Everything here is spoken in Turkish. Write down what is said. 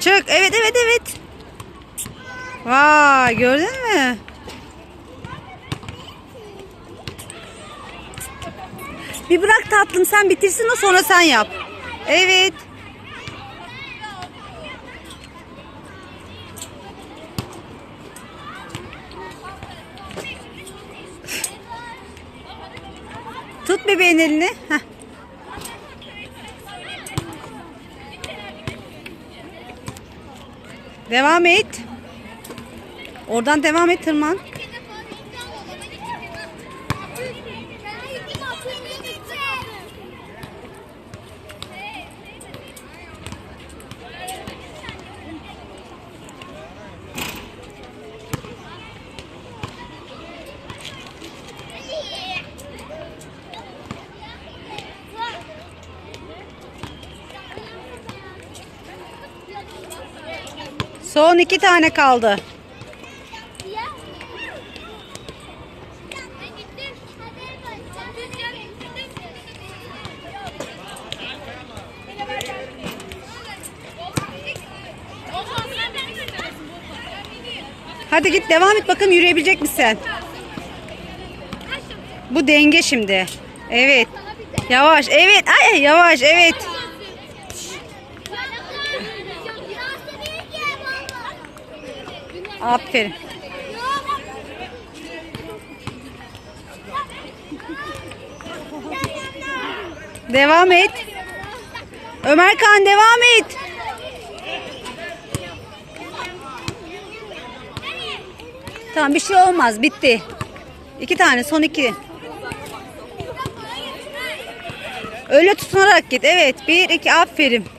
Çık. Evet evet evet. Vay gördün mü? Bir bırak tatlım sen bitirsin o sonra sen yap. Evet. Tut bebeğin elini. Heh. Devam et. Oradan devam et tırman. Son iki tane kaldı. Hadi git devam et bakalım yürüyebilecek misin? Bu denge şimdi. Evet. Yavaş. Evet. Ay yavaş. Evet. Aferin. Devam et. Ömer Kan devam et. Tamam bir şey olmaz. Bitti. İki tane son iki. Öyle tutunarak git. Evet. Bir iki aferin.